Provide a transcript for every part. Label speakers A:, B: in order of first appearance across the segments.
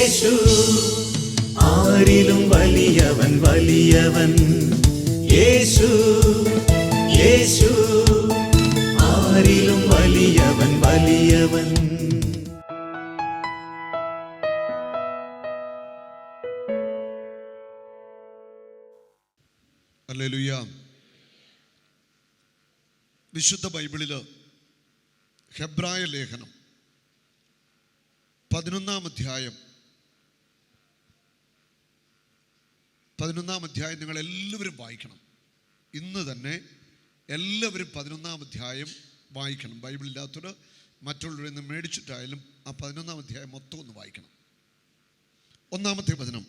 A: യേശു. ആരിലും വലിയവൻ വലിയവൻ. യേശു യേശു. ആരിലും വലിയവൻ വലിയവൻ.
B: വിശുദ്ധ ബൈബിളിൽ ഹെബ്രായ ലേഖനം പതിനൊന്നാം അധ്യായം പതിനൊന്നാം അധ്യായം നിങ്ങൾ എല്ലാവരും വായിക്കണം. ഇന്ന് തന്നെ എല്ലാവരും പതിനൊന്നാം അധ്യായം വായിക്കണം. ബൈബിൾ ഇല്ലാത്തവർ മറ്റുള്ളവരിൽ നിന്ന് മേടിച്ചിട്ടായാലും ആ പതിനൊന്നാം അധ്യായം മൊത്തം ഒന്ന് വായിക്കണം. ഒന്നാമത്തെ വചനം.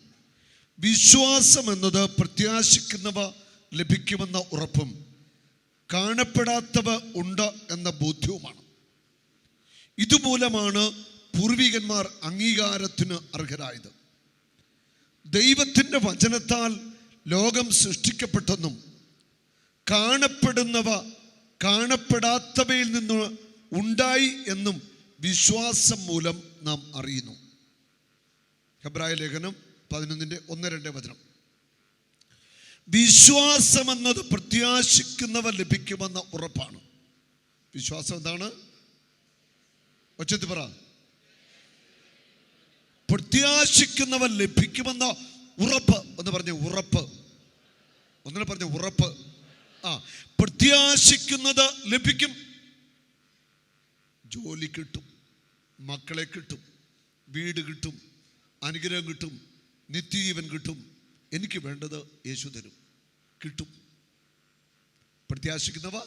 B: വിശ്വാസം എന്നത് പ്രത്യാശിക്കുന്നവ ലഭിക്കുമെന്ന ഉറപ്പും കാണപ്പെടാത്തവ ഉണ്ട് എന്ന ബോധ്യവുമാണ്. ഇതുമൂലമാണ് പൂർവികന്മാർ അംഗീകാരത്തിന് അർഹരായത്. ദൈവത്തിന്റെ വചനത്താൽ ലോകം സൃഷ്ടിക്കപ്പെട്ടെന്നും കാണപ്പെടുന്നവ കാണപ്പെടാത്തവയിൽ നിന്ന് ഉണ്ടായി എന്നും വിശ്വാസം മൂലം നാം അറിയുന്നു. ഹെബ്രായ ലേഖനം പതിനൊന്നിന്റെ ഒന്ന് രണ്ട് വചനം. വിശ്വാസം എന്നത് പ്രത്യാശിക്കുന്നവ ലഭിക്കുമെന്ന ഉറപ്പാണ്. വിശ്വാസം എന്താണ്? ഒച്ചത്തി പറ. പ്രത്യാശിക്കുന്നവ ലഭിക്കുമെന്ന ഉറപ്പ് എന്ന് പറഞ്ഞ ഉറപ്പ്. ഒന്നിനെ പറഞ്ഞ ഉറപ്പ്. ആ പ്രത്യാശിക്കുന്നത് ലഭിക്കും. ജോലി കിട്ടും മക്കളെ കിട്ടും വീട് കിട്ടും അനുഗ്രഹം കിട്ടും നിത്യജീവൻ കിട്ടും. എനിക്ക് വേണ്ടത് യേശു തരും. കിട്ടും. പ്രത്യാശിക്കുന്നവ?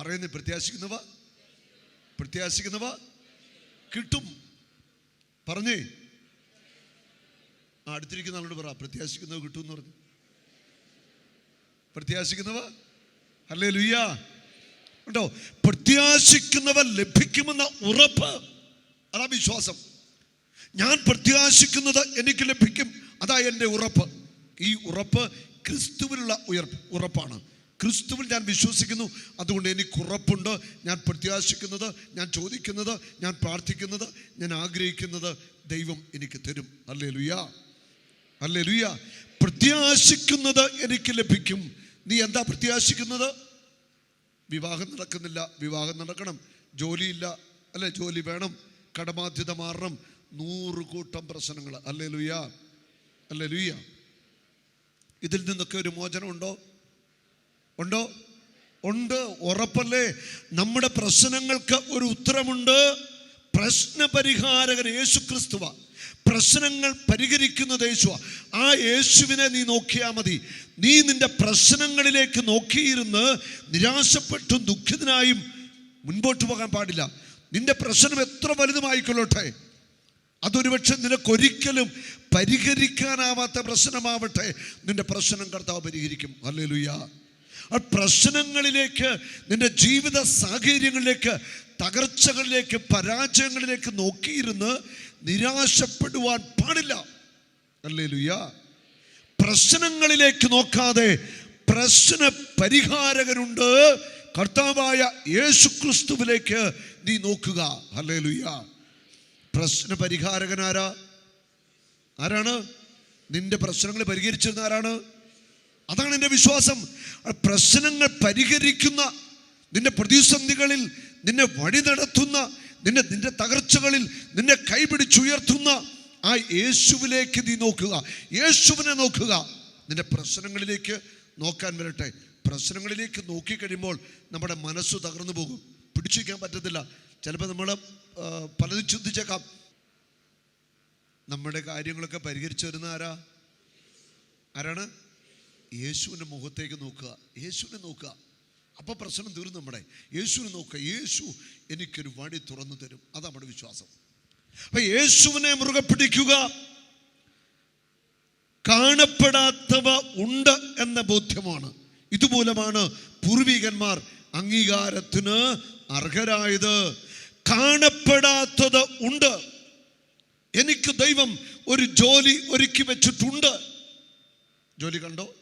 B: പറയുന്ന പ്രത്യാശിക്കുന്നവ? പ്രത്യാശിക്കുന്നവ? കിട്ടും. പറഞ്ഞേ. അടുത്തിരിക്കുന്ന ആളോട് പറ പ്രത്യാശിക്കുന്നവ കിട്ടും എന്ന് പറഞ്ഞു. പ്രത്യാശിക്കുന്നവ? അല്ലേ ലുയ്യ ഉണ്ടോ പ്രത്യാശിക്കുന്നവ ലഭിക്കുമെന്ന ഉറപ്പ്. അതാ വിശ്വാസം. ഞാൻ പ്രത്യാശിക്കുന്നത് എനിക്ക് ലഭിക്കും. അതാ എന്റെ ഉറപ്പ്. ഈ ഉറപ്പ് ക്രിസ്തുവിലുള്ള ഉയർപ്പ് ഉറപ്പാണ്. ക്രിസ്തുവിൽ ഞാൻ വിശ്വസിക്കുന്നു. അതുകൊണ്ട് എനിക്ക് ഉറപ്പുണ്ട്. ഞാൻ പ്രത്യാശിക്കുന്നത് ഞാൻ ചോദിക്കുന്നത് ഞാൻ പ്രാർത്ഥിക്കുന്നത് ഞാൻ ആഗ്രഹിക്കുന്നത് ദൈവം എനിക്ക് തരും. അല്ലേ ലുയ അല്ലേ ലുയ പ്രത്യാശിക്കുന്നത് എനിക്ക് ലഭിക്കും. നീ എന്താ പ്രത്യാശിക്കുന്നത്? വിവാഹം നടക്കുന്നില്ല. വിവാഹം നടക്കണം. ജോലിയില്ല. അല്ലെ ജോലി വേണം. കടബാധ്യത മാറണം. നൂറ് കൂട്ടം പ്രശ്നങ്ങൾ. അല്ലേ ലുയ അല്ലേ ലുയ ഇതിൽ നിന്നൊക്കെ ഒരു മോചനം ഉണ്ടോ? ഉണ്ടോ ഉറപ്പല്ലേ? നമ്മുടെ പ്രശ്നങ്ങൾക്ക് ഒരു ഉത്തരമുണ്ട്. പ്രശ്ന പരിഹാരകൻ യേശു ക്രിസ്തുവ പ്രശ്നങ്ങൾ പരിഹരിക്കുന്നത് യേശുവ. ആ യേശുവിനെ നീ നോക്കിയാൽ മതി. നീ നിന്റെ പ്രശ്നങ്ങളിലേക്ക് നോക്കിയിരുന്ന് നിരാശപ്പെട്ടും ദുഃഖിതനായും മുൻപോട്ട് പോകാൻ പാടില്ല. നിന്റെ പ്രശ്നം എത്ര വലുതുമായിക്കൊള്ളട്ടെ. അതൊരുപക്ഷെ നിനക്കൊരിക്കലും പരിഹരിക്കാനാവാത്ത പ്രശ്നമാവട്ടെ. നിന്റെ പ്രശ്നം കർത്താവ് പരിഹരിക്കും. അല്ലേ അല്ലേലുയ്യ ആ പ്രശ്നങ്ങളിലേക്ക് നിന്റെ ജീവിത സാഹചര്യങ്ങളിലേക്ക് തകർച്ചകളിലേക്ക് പരാജയങ്ങളിലേക്ക് നോക്കിയിരുന്ന് നിരാശപ്പെടുവാൻ പാടില്ല. അല്ലേ ലുയ പ്രശ്നങ്ങളിലേക്ക് നോക്കാതെ പ്രശ്ന പരിഹാരകനുണ്ട്. കർത്താവായ യേശു ക്രിസ്തുവിലേക്ക് നീ നോക്കുക. അല്ലേ ഹല്ലേലൂയ. പ്രശ്ന പരിഹാരകൻ ആരാ ആരാണ്? നിന്റെ പ്രശ്നങ്ങൾ പരിഹരിച്ചിരുന്ന ആരാണ്? അതാണ് എന്റെ വിശ്വാസം. പ്രശ്നങ്ങൾ പരിഹരിക്കുന്ന നിന്റെ പ്രതിസന്ധികളിൽ നിന്നെ വഴി നടത്തുന്ന നിന്നെ നിന്റെ തകർച്ചകളിൽ നിന്നെ കൈപിടിച്ചുയർത്തുന്ന ആ യേശുവിലേക്ക് നീ നോക്കുക. യേശുവിനെ നോക്കുക. നിന്റെ പ്രശ്നങ്ങളിലേക്ക് നോക്കാൻ വരട്ടെ. പ്രശ്നങ്ങളിലേക്ക് നോക്കിക്കഴിയുമ്പോൾ നമ്മുടെ മനസ്സ് തകർന്നു പോകും. പിടിച്ചു വയ്ക്കാൻ പറ്റത്തില്ല. ചിലപ്പോൾ നമ്മൾ പലതും ചിന്തിച്ചേക്കാം. നമ്മുടെ കാര്യങ്ങളൊക്കെ പരിഹരിച്ചു വരുന്ന ആരാ? ആരാണ്? യേശുവിന്റെ മുഖത്തേക്ക് നോക്കുക. യേശുവിനെ നോക്കുക. അപ്പോൾ പ്രശ്നം തീർന്നു നമ്മുടെ. യേശുവിനെ നോക്കുക. യേശു എനിക്കൊരു വഴി തുറന്നു തരും. അതാണ് നമ്മുടെ വിശ്വാസം. അപ്പം യേശുവിനെ മുറുകെ പിടിക്കുക. കാണപ്പെടാത്തവ ഉണ്ട് എന്ന ബോധ്യമാണ്. ഇതുമൂലമാണ് പൂർവികന്മാർ അംഗീകാരത്തിന് അർഹരായത്. കാണപ്പെടാത്തത് ഉണ്ട്. എനിക്ക് ദൈവം ഒരു ജോലി ഒരുക്കി വെച്ചിട്ടുണ്ട്. ജോലി കണ്ടോ?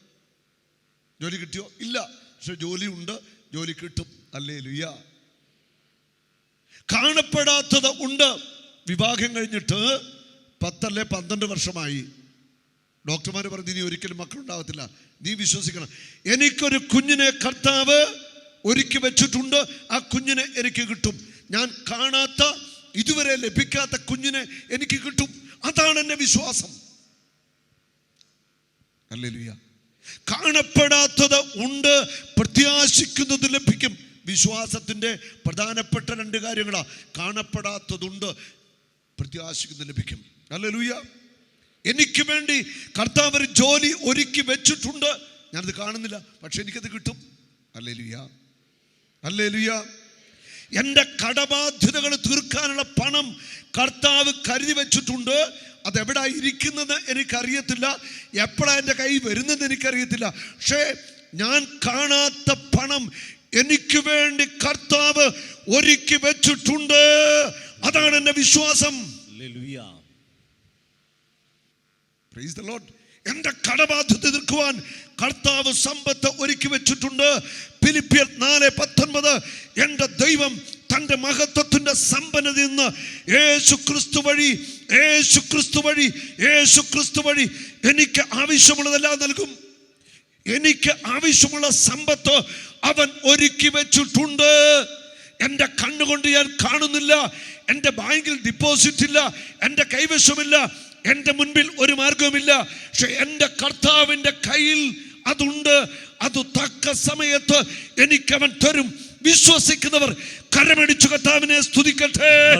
B: ജോലി കിട്ടിയോ? ഇല്ല. പക്ഷെ ജോലി ഉണ്ട് ജോലി കിട്ടും. അല്ലേ ലുയ്യ കാണപ്പെടാത്തത് ഉണ്ട്. വിവാഹം കഴിഞ്ഞിട്ട് പത്തല്ലേ പന്ത്രണ്ട് വർഷമായി. ഡോക്ടർമാർ പറഞ്ഞു നീ ഒരിക്കലും മക്കളുണ്ടാകത്തില്ല നീ വിശ്വസിക്കണം. എനിക്കൊരു കുഞ്ഞിനെ കർത്താവ് ഒരുക്കി വെച്ചിട്ടുണ്ട്. ആ കുഞ്ഞിനെ എനിക്ക് കിട്ടും. ഞാൻ കാണാത്ത ഇതുവരെ ലഭിക്കാത്ത കുഞ്ഞിനെ എനിക്ക് കിട്ടും. അതാണ് എന്റെ വിശ്വാസം. അല്ലേലുയ്യ. കാണപ്പെടാത്തത് ഉണ്ട് പ്രത്യാശിക്കുന്നത് ലഭിക്കും. വിശ്വാസത്തിന്റെ പ്രധാനപ്പെട്ട രണ്ട് കാര്യങ്ങളാണ് കാണപ്പെടാത്തതുണ്ട് പ്രത്യാശിക്കുന്നത് ലഭിക്കും. അല്ലേലൂയ എനിക്ക് വേണ്ടി കർത്താവ് ഒരു ജോലി ഒരുക്കി വെച്ചിട്ടുണ്ട്. ഞാനത് കാണുന്നില്ല പക്ഷെ എനിക്കത് കിട്ടും. അല്ലേ ലുയ അല്ലേ ലുയ എന്റെ കടബാധ്യതകൾ തീർക്കാനുള്ള പണം കർത്താവ് കരുതി വെച്ചിട്ടുണ്ട്. അതെവിടാ ഇരിക്കുന്നത് എനിക്കറിയത്തില്ല. എപ്പോഴാ എന്റെ കൈ വരുന്നത് എനിക്കറിയത്തില്ല. പക്ഷേ ഞാൻ കാണാത്ത പണം എനിക്ക് വേണ്ടി കർത്താവ് ഒരുക്കി വെച്ചിട്ടുണ്ട്. അതാണ് എന്റെ വിശ്വാസം. എന്റെ കടബാധ്യത തീർക്കുവാൻ കർത്താവ് സമ്പത്ത് ഒരുക്കി വെച്ചിട്ടുണ്ട്. ഫിലിപ്പിയർ നാല് പത്തൊൻപത്. എന്റെ ദൈവം തന്റെ മഹത്വത്തിന്റെ സമ്പന്നതയിൽ നിന്ന് യേശു ക്രിസ്തു വഴി യേശു ക്രിസ്തു വഴി യേശു ക്രിസ്തു വഴി എനിക്ക് ആവശ്യമുള്ളതെല്ലാം നൽകും. എനിക്ക് ആവശ്യമുള്ള സമ്പത്ത് അവൻ ഒരുക്കി വെച്ചിട്ടുണ്ട്. എന്റെ കണ്ണുകൊണ്ട് ഞാൻ കാണുന്നില്ല. എന്റെ ബാങ്കിൽ ഡിപ്പോസിറ്റ് ഇല്ല. എന്റെ കൈവശമില്ല. എന്റെ മുൻപിൽ ഒരു മാർഗവുമില്ല പക്ഷെ എന്റെ കർത്താവിന്റെ കയ്യിൽ അതുണ്ട് അത് തക്ക സമയത്ത് എനിക്ക് അവൻ തരും. വിശ്വസിക്കുന്നവർ കരമടിച്ചു കർത്താവിനെ സ്തുതിക്കട്ടെ.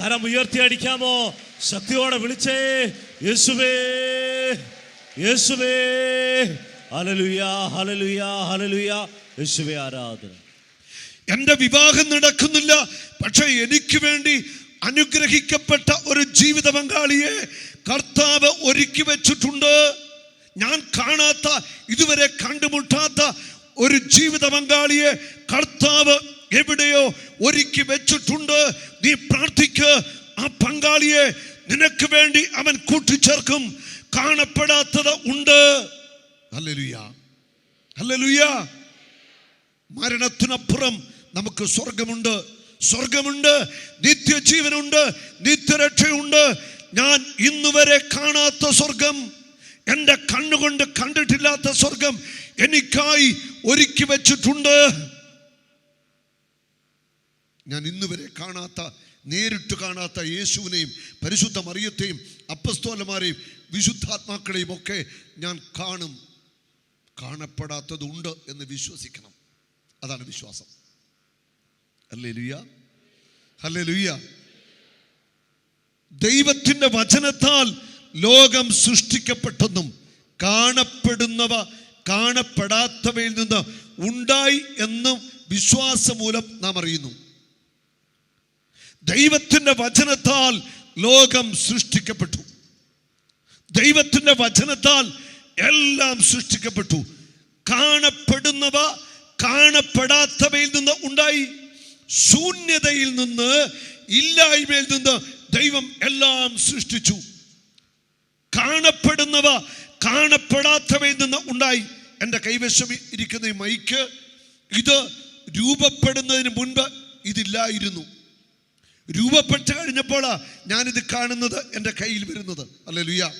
C: കരം ഉയർത്തി അടിക്കാമോ? ശക്തിയോടെ വിളിച്ചേ. യേശുവേ യേശുവേ. ഹല്ലേലൂയ യേശുവേ ആരാധന.
B: എന്റെ വിവാഹം നടക്കുന്നില്ല പക്ഷെ എനിക്ക് വേണ്ടി അനുഗ്രഹിക്കപ്പെട്ട ഒരു ജീവിത പങ്കാളിയെ കർത്താവ് ഒരുക്കി വെച്ചിട്ടുണ്ട്. ഞാൻ കാണാത്ത ഇതുവരെ കണ്ടുമുട്ടാത്ത ഒരു ജീവിത പങ്കാളിയെ കർത്താവ് എവിടെയോ ഒരുക്കി വെച്ചിട്ടുണ്ട്. നീ പ്രാർത്ഥിക്ക് ആ പങ്കാളിയെ നിനക്ക് വേണ്ടി അവൻ കൂട്ടിച്ചേർക്കും. കാണപ്പെടാത്തത് ഉണ്ട്. മരണത്തിനപ്പുറം നമുക്ക് സ്വർഗമുണ്ട്. സ്വർഗമുണ്ട്. നിത്യജീവനുണ്ട്. നിത്യരക്ഷയുണ്ട്. ഞാൻ ഇന്നുവരെ കാണാത്ത സ്വർഗം എന്റെ കണ്ണുകൊണ്ട് കണ്ടിട്ടില്ലാത്ത സ്വർഗം എനിക്കായി ഒരുക്കി വെച്ചിട്ടുണ്ട്. ഞാൻ ഇന്നുവരെ കാണാത്ത നേരിട്ട് കാണാത്ത യേശുവിനെയും പരിശുദ്ധ മറിയത്തെയും അപ്പസ്തോലന്മാരെയും വിശുദ്ധാത്മാക്കളെയും ഒക്കെ ഞാൻ കാണും. കാണപ്പെടാത്തതുണ്ട് എന്ന് വിശ്വസിക്കണം. അതാണ് വിശ്വാസം. അല്ലേ ലുയ്യ അല്ലേ ലുയ്യ ദൈവത്തിന്റെ വചനത്താൽ ലോകം സൃഷ്ടിക്കപ്പെട്ടെന്നും കാണപ്പെടുന്നവ കാണപ്പെടാത്തവയിൽ നിന്ന് ഉണ്ടായി എന്നും വിശ്വാസമൂലം നാം അറിയുന്നു. ദൈവത്തിന്റെ വചനത്താൽ ലോകം സൃഷ്ടിക്കപ്പെട്ടു. ദൈവത്തിന്റെ വചനത്താൽ എല്ലാം സൃഷ്ടിക്കപ്പെട്ടു. കാണപ്പെടുന്നവ കാണപ്പെടാത്തവയിൽ നിന്ന് ഉണ്ടായി. ശൂന്യതയിൽ നിന്ന് ഇല്ലായ്മയിൽ നിന്ന് ദൈവം എല്ലാം സൃഷ്ടിച്ചു. കാണപ്പെടുന്നവ കാണപ്പെടാത്തവയിൽ നിന്ന് ഉണ്ടായി. എന്റെ കൈവശം ഇരിക്കുന്ന ഈ മൈക്ക് ഇത് രൂപപ്പെടുന്നതിന് മുൻപ് ഇതില്ലായിരുന്നു. രൂപപ്പെട്ട് കഴിഞ്ഞപ്പോഴാണ് ഞാനിത് കാണുന്നത് എന്റെ കയ്യിൽ വരുന്നത്. അല്ലെ ലുയ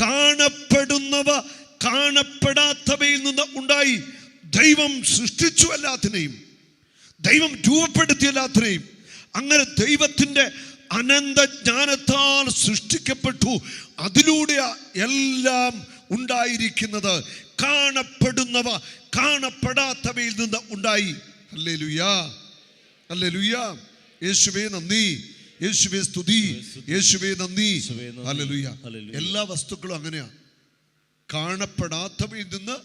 B: കാണപ്പെടുന്നവ കാണപ്പെടാത്തവയിൽ നിന്ന് ഉണ്ടായി. ദൈവം സൃഷ്ടിച്ചു എല്ലാത്തിനെയും. ദൈവം രൂപപ്പെടുത്തിയ എല്ലാത്തിനെയും. അങ്ങനെ ദൈവത്തിന്റെ അനന്ത ജ്ഞാനത്താൽ സൃഷ്ടിക്കപ്പെട്ടു. അതിലൂടെ എല്ലാം ഉണ്ടായിരിക്കുന്നത്. കാണപ്പെടുന്നവ കാണപ്പെടാത്തവയിൽ നിന്ന് ഉണ്ടായി. അല്ലേ ലുയാ അല്ലേ ലുയാ യേശുവേ നന്ദി. യേശുവേ സ്തുതി. യേശുവേ നന്ദി. ഹല്ലേലൂയ. എല്ലാ വസ്തുക്കളും അങ്ങനെയാ. കാണപ്പെടാത്തവയിൽ നിന്ന്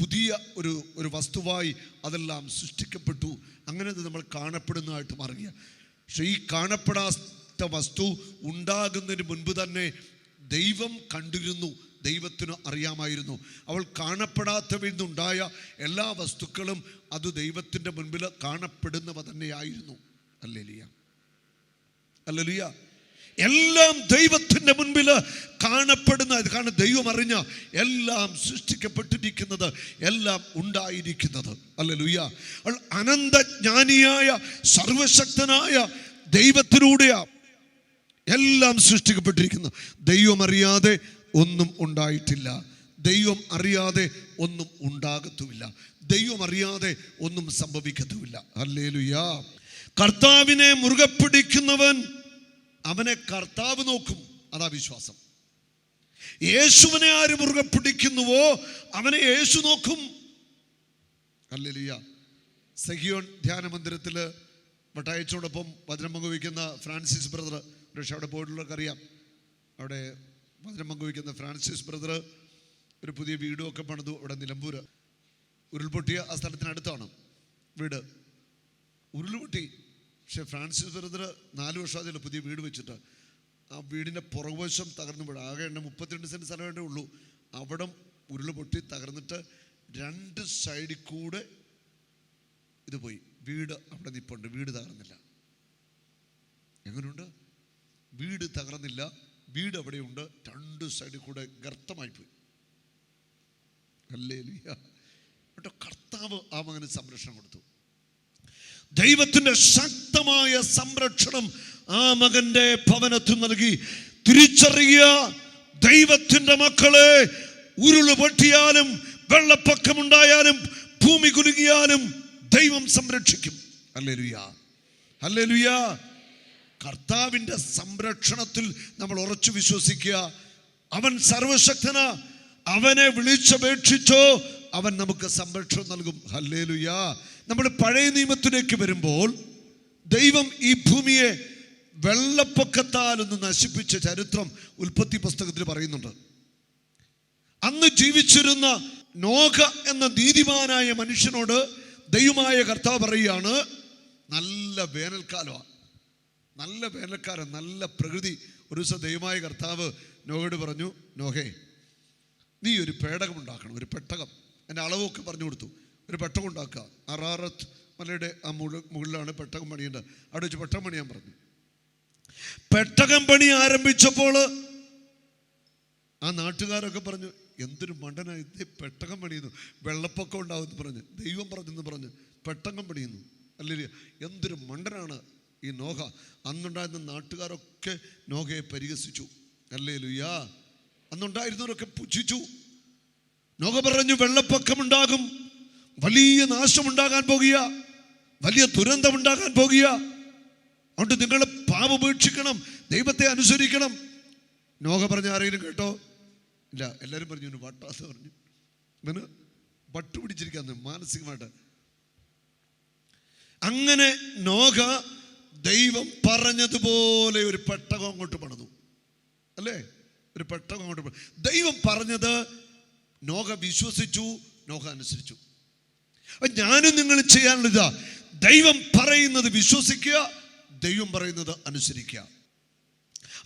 B: പുതിയ ഒരു ഒരു വസ്തുവായി അതെല്ലാം സൃഷ്ടിക്കപ്പെട്ടു. അങ്ങനെ നമ്മൾ കാണപ്പെടുന്നതായിട്ട് മാറുക പക്ഷെ ഈ കാണപ്പെടാത്ത വസ്തു ഉണ്ടാകുന്നതിന് മുൻപ് തന്നെ ദൈവം കണ്ടിരുന്നു ദൈവത്തിന് അറിയാമായിരുന്നു. അവൾ കാണപ്പെടാത്തവയിൽ നിന്നുണ്ടായ എല്ലാ വസ്തുക്കളും അത് ദൈവത്തിന്റെ മുൻപിൽ കാണപ്പെടുന്നവ തന്നെയായിരുന്നു. അല്ലലിയ. അല്ലലിയ. എല്ലാം ദൈവത്തിന്റെ മുൻപിൽ കാണപ്പെടുന്ന കാരണം ദൈവം അറിഞ്ഞ എല്ലാം സൃഷ്ടിക്കപ്പെട്ടിരിക്കുന്നത് എല്ലാം ഉണ്ടായിരിക്കുന്നത്. അല്ലലുയ്യ അവൾ അനന്തജ്ഞാനിയായ സർവശക്തനായ ദൈവത്തിലൂടെയാ. എല്ലാം സൃഷ്ടിക്കപ്പെട്ടിരിക്കുന്നു. ദൈവം അറിയാതെ ഒന്നും ഉണ്ടായിട്ടില്ല. ദൈവം അറിയാതെ ഒന്നും ഉണ്ടാകത്തുമില്ല. ദൈവം അറിയാതെ ഒന്നും സംഭവിക്കത്തുമില്ല. അല്ലേലുയാ കർത്താവിനെ മുറുകെ പിടിക്കുന്നവൻ അവനെ കർത്താവ് നോക്കും. അതാ വിശ്വാസം. യേശുവിനെ ആര് മുറുകെ പിടിക്കുന്നുവോ അവനെ യേശു നോക്കും. അല്ലേലുയ്യ സഹിയോൺ ധ്യാന മന്ദിരത്തിൽ വട്ടായച്ചോടൊപ്പം വചനം പങ്കുവയ്ക്കുന്ന ഫ്രാൻസിസ് ബ്രദർ പക്ഷേ അവിടെ അറിയാം അവിടെ മധുരം പങ്കുവയ്ക്കുന്ന ഫ്രാൻസിസ് ബ്രദർ ഒരു പുതിയ വീടും ഒക്കെ പണിതു അവിടെ നിലമ്പൂർ. ഉരുൾപൊട്ടിയ ആ സ്ഥലത്തിനടുത്താണ് വീട്. ഉരുൾപൊട്ടി. പക്ഷെ ഫ്രാൻസിസ് ബ്രദർ നാല് വർഷം അതിൽ പുതിയ വീട് വെച്ചിട്ട് ആ വീടിന്റെ പുറകുവശം തകർന്നു വീട് ആകെ എണ്ണം മുപ്പത്തിരണ്ട് സെന്റ് സ്ഥലമേ ഉള്ളൂ. അവിടം ഉരുൾ പൊട്ടി തകർന്നിട്ട് രണ്ട് സൈഡിൽ കൂടെ ഇത് പോയി. വീട് അവിടെ നിപ്പുണ്ട്. വീട് തകർന്നില്ല. എങ്ങനെയുണ്ട് വീട് തകർന്നില്ല. വീട് അവിടെയുണ്ട്. രണ്ട് സൈഡിൽ കൂടെ ഗർത്തമായി പോയി. കേട്ടോ കർത്താവ് ആ മകന് സംരക്ഷണം കൊടുത്തു. ദൈവത്തിന്റെ ശക്തമായ സംരക്ഷണം ആ മകന്റെ ഭവനത്തിൽ നൽകി. തിരിച്ചറിയ ദൈവത്തിന്റെ മക്കളെ ഉരുൾ പൊട്ടിയാലും വെള്ളപ്പൊക്കമുണ്ടായാലും ഭൂമി കുലുങ്ങിയാലും ദൈവം സംരക്ഷിക്കും. അല്ലേ ലുയാ അല്ലേ ലുയാ കർത്താവിന്റെ സംരക്ഷണത്തിൽ നമ്മൾ ഉറച്ചു വിശ്വസിക്കുക. അവൻ സർവശക്തന അവനെ വിളിച്ചപേക്ഷിച്ചോ അവൻ നമുക്ക് സംരക്ഷണം നൽകും. ഹല്ലേലുയാ. നമ്മൾ പഴയ നിയമത്തിലേക്ക് വരുമ്പോൾ ദൈവം ഈ ഭൂമിയെ വെള്ളപ്പൊക്കത്താൽ ഒന്ന് നശിപ്പിച്ച ചരിത്രം ഉൽപ്പത്തി പുസ്തകത്തിൽ പറയുന്നുണ്ട്. അന്ന് ജീവിച്ചിരുന്ന നോക എന്ന നീതിമാനായ മനുഷ്യനോട് ദൈവമായ കർത്താവ് പറയുകയാണ് നല്ല വേനൽക്കാലമാണ്. നല്ല വേനൽക്കാലം നല്ല പ്രകൃതി. ഒരു ദിവസം ദൈവമായ കർത്താവ് നോഹയോട് പറഞ്ഞു നോഹേ നീ ഒരു പേടകം ഉണ്ടാക്കണം ഒരു പെട്ടകം. എന്റെ അളവൊക്കെ പറഞ്ഞു കൊടുത്തു. ഒരു പെട്ടകം ഉണ്ടാക്കുക. അറാറത്ത് മലയുടെ ആ മുകളിലാണ് പെട്ടകം പണിയേണ്ടത്. അവിടെ വെച്ച് പെട്ടകം പണിയാൻ പറഞ്ഞു. പെട്ടകം പണി ആരംഭിച്ചപ്പോൾ ആ നാട്ടുകാരൊക്കെ പറഞ്ഞു എന്തൊരു മണ്ടനായി പെട്ടകം പണിയുന്നു. വെള്ളപ്പൊക്കം ഉണ്ടാവുമെന്ന് പറഞ്ഞ് ദൈവം പറഞ്ഞെന്ന് പറഞ്ഞ് പെട്ടകം പണിയുന്നു. അല്ലെങ്കിൽ എന്തൊരു മണ്ടനാണ്. ഈ നോഹ അന്നുണ്ടായിരുന്ന നാട്ടുകാരൊക്കെ നോഹയെ പരിഹസിച്ചു. അല്ലേ ലുയാ അന്നുണ്ടായിരുന്നവരൊക്കെ പുച്ഛിച്ചു. നോഹ പറഞ്ഞു വെള്ളപ്പൊക്കമുണ്ടാകും. വലിയ നാശമുണ്ടാകാൻ പോകുക. വലിയ ദുരന്തമുണ്ടാകാൻ പോകുക. അതുകൊണ്ട് നിങ്ങൾ പാപപേക്ഷിക്കണം ദൈവത്തെ അനുസരിക്കണം. നോഹ പറഞ്ഞ ആരെങ്കിലും കേട്ടോ? ഇല്ല എല്ലാവരും പറഞ്ഞു വട്ടാത്ത പറഞ്ഞു. ഇവന് പട്ടുപിടിച്ചിരിക്കാന്ന് മാനസികമായിട്ട്. അങ്ങനെ നോഹ ദൈവം പറഞ്ഞതുപോലെ ഒരു പെട്ടകം അങ്ങോട്ട് പണിതു. അല്ലേ? ഒരു പെട്ടകം അങ്ങോട്ട് പണിതു. ദൈവം പറഞ്ഞത് നോഹ വിശ്വസിച്ചു നോഹ അനുസരിച്ചു. ഞാനും നിങ്ങൾ ചെയ്യാനുള്ള ചെയ്യാനുള്ളതാ. ദൈവം പറയുന്നത് വിശ്വസിക്കുക ദൈവം പറയുന്നത് അനുസരിക്കുക.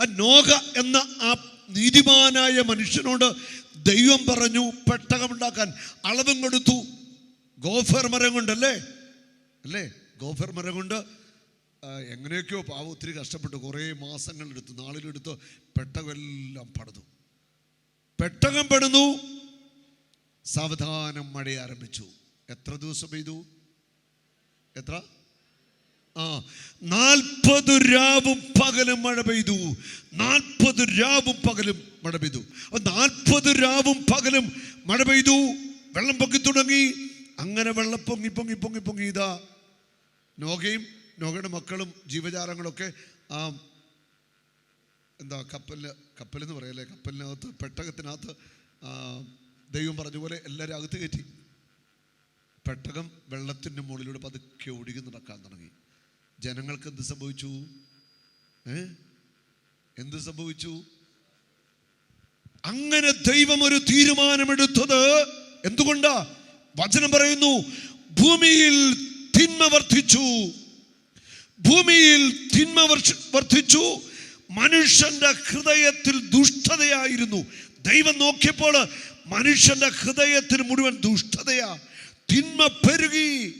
B: ആ നോഹ എന്ന ആ നീതിമാനായ മനുഷ്യനോട് ദൈവം പറഞ്ഞു പെട്ടകമുണ്ടാക്കാൻ അളവും കൊടുത്തു. ഗോഫർ മരം കൊണ്ടല്ലേ അല്ലേ? ഗോഫർ മരം കൊണ്ട് എങ്ങനെയൊക്കെയോ പാവം ഒത്തിരി കഷ്ടപ്പെട്ടു. കുറേ മാസങ്ങളെടുത്ത്. നാളിലെടുത്ത് പെട്ടകമെല്ലാം പടുന്നു പെട്ടകം പെടുന്നു. സാവധാനം മഴ ആരംഭിച്ചു. എത്ര ദിവസം പെയ്തു? എത്ര? ആ നാൽപ്പത് രാവും പകലും മഴ പെയ്തു. നാൽപ്പത് രാവും പകലും മഴ പെയ്തു. നാൽപ്പത് രാവും പകലും മഴ പെയ്തു. വെള്ളം പൊങ്ങി തുടങ്ങി. അങ്ങനെ വെള്ളം പൊങ്ങി പൊങ്ങി പൊങ്ങി പൊങ്ങി ഇതാ. നോകയും നോകയുടെ മക്കളും ജീവജാലങ്ങളൊക്കെ ആ എന്താ കപ്പലിന് കപ്പലെന്ന് പറയല്ലേ? കപ്പലിനകത്ത് പെട്ടകത്തിനകത്ത് ദൈവം പറഞ്ഞ പോലെ എല്ലാവരും അകത്ത് കയറ്റി. പെട്ടകം വെള്ളത്തിന്റെ മുകളിലൂടെ പതുക്കെ ഒഴുകി നടക്കാൻ തുടങ്ങി. ജനങ്ങൾക്ക് എന്ത് സംഭവിച്ചു? എന്ത് സംഭവിച്ചു? അങ്ങനെ ദൈവം ഒരു തീരുമാനമെടുത്തത്. എന്തുകൊണ്ടാ? വചനം പറയുന്നു ഭൂമിയിൽ തിന്മ വർദ്ധിച്ചു. ഭൂമിയിൽ തിന്മ വർദ്ധിച്ചു. മനുഷ്യന്റെ ഹൃദയത്തിൽ ദുഷ്ടതയായിരുന്നു. ദൈവം നോക്കിയപ്പോൾ മനുഷ്യന്റെ ഹൃദയത്തിൽ മുഴുവൻ ദുഷ്ടതയാ. തിന്മ പെരുകി.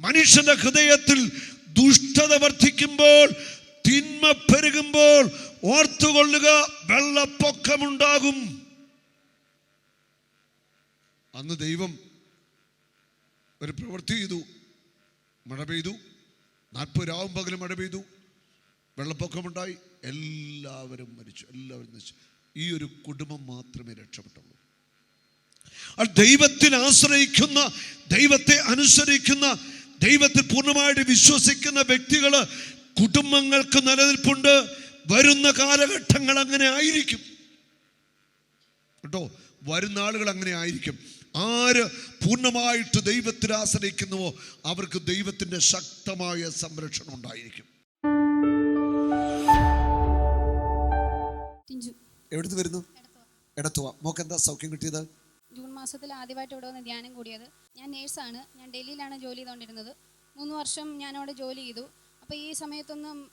B: മനുഷ്യന്റെ ഹൃദയത്തിൽ ദുഷ്ടത വർദ്ധിക്കുമ്പോൾ തിന്മ പെരുകുമ്പോൾ ഓർത്തുകൊള്ളുക വെള്ളപ്പൊക്കമുണ്ടാകും. അന്ന് ദൈവം ഒരു പ്രവൃത്തി ചെയ്തു. മഴ പെയ്തു. നാൽപ്പത് രാവും പകലും മഴ പെയ്തു. വെള്ളപ്പൊക്കമുണ്ടായി. എല്ലാവരും മരിച്ചു. എല്ലാവരും മരിച്ചു ഈ ഒരു കുടുംബം മാത്രമേ രക്ഷപ്പെട്ടുള്ളൂ ആ ദൈവത്തിൽ ആശ്രയിക്കുന്ന ദൈവത്തെ അനുസരിക്കുന്ന ദൈവത്തിൽ പൂർണമായിട്ട് വിശ്വസിക്കുന്ന വ്യക്തികൾ കുടുംബങ്ങൾക്ക് നിലനിൽപ്പുണ്ട്. വരുന്ന കാലഘട്ടങ്ങൾ അങ്ങനെ ആയിരിക്കും. കേട്ടോ? വരുന്ന ആളുകൾ അങ്ങനെ ആയിരിക്കും. ആര് പൂർണമായിട്ട് ദൈവത്തിൽ ആശ്രയിക്കുന്നുവോ അവർക്ക് ദൈവത്തിന്റെ ശക്തമായ സംരക്ഷണം ഉണ്ടായിരിക്കും.
D: എവിടുന്ന് വരുന്നു? എടത്തുവ. മോക്ക് എന്താ സൗഖ്യം കിട്ടിയത്?
E: ജൂൺ മാസത്തിൽ ആദ്യമായിട്ട് ഇവിടെ വന്ന് ധ്യാനം കൂടിയത്. ഞാൻ നേഴ്സാണ്. ഞാൻ ഡൽഹിയിലാണ് ജോലി ചെയ്തുകൊണ്ടിരുന്നത് മൂന്ന് വർഷം ഞാൻ അവിടെ ജോലി ചെയ്തു. അപ്പോൾ ഈ സമയത്തൊന്നും